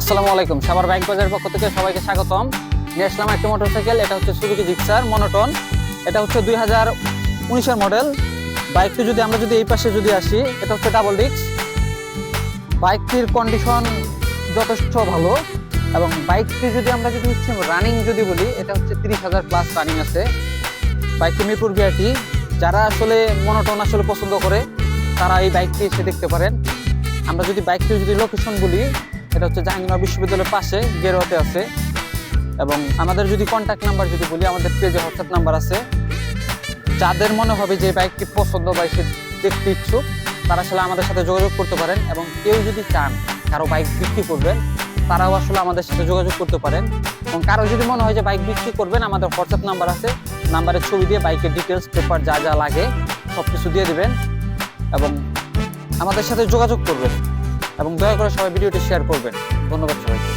আসসালামু আলাইকুম। সাবার বাইক বাজারের পক্ষ থেকে সবাইকে স্বাগতম। নিয়ে আসলাম একটা মোটরসাইকেল, এটা হচ্ছে সুজুকি জিক্সার মনোটন এটা হচ্ছে দুই হাজার উনিশের মডেল। বাইকটি যদি আমরা যদি এই পাশে যদি আসি, এটা হচ্ছে ডাবল ডিস্ক বাইকটির কন্ডিশন যথেষ্ট ভালো এবং বাইকটি যদি আমরা যদি হচ্ছে রানিং যদি বলি, এটা হচ্ছে তিরিশ হাজার প্লাস রানিং আছে। বাইকটি মিরপুর বিআরটি যারা আসলে মনোটন আসলে পছন্দ করে, তারা এই বাইকটি এসে দেখতে পারেন। আমরা যদি বাইকটি যদি লোকেশন বলি এটা হচ্ছে জাহাঙ্গীরনগর বিশ্ববিদ্যালয়ের পাশে, গেরোয়াতে আছে। এবং আমাদের যদি কন্ট্যাক্ট নাম্বার যদি বলি, আমাদের পেজে হোয়াটসঅ্যাপ নাম্বার আছে। যাদের মনে হবে যে বাইকটি পছন্দ বা সে দেখতে ইচ্ছুক, তারা আসলে আমাদের সাথে যোগাযোগ করতে পারেন। এবং কেউ যদি চান কারও বাইক বিক্রি করবেন, তারাও আসলে আমাদের সাথে যোগাযোগ করতে পারেন। এবং কারও যদি মনে হয় যে বাইক বিক্রি করবেন, আমাদের হোয়াটসঅ্যাপ নাম্বার আছে। নাম্বারের ছবি দিয়ে বাইকের ডিটেলস পেপার যা যা লাগে সব কিছু দিয়ে দেবেন। এবং আমাদের সাথে যোগাযোগ করবেন। এবং দয়া করে সবাই ভিডিওটি শেয়ার করবেন। ধন্যবাদ সবাইকে।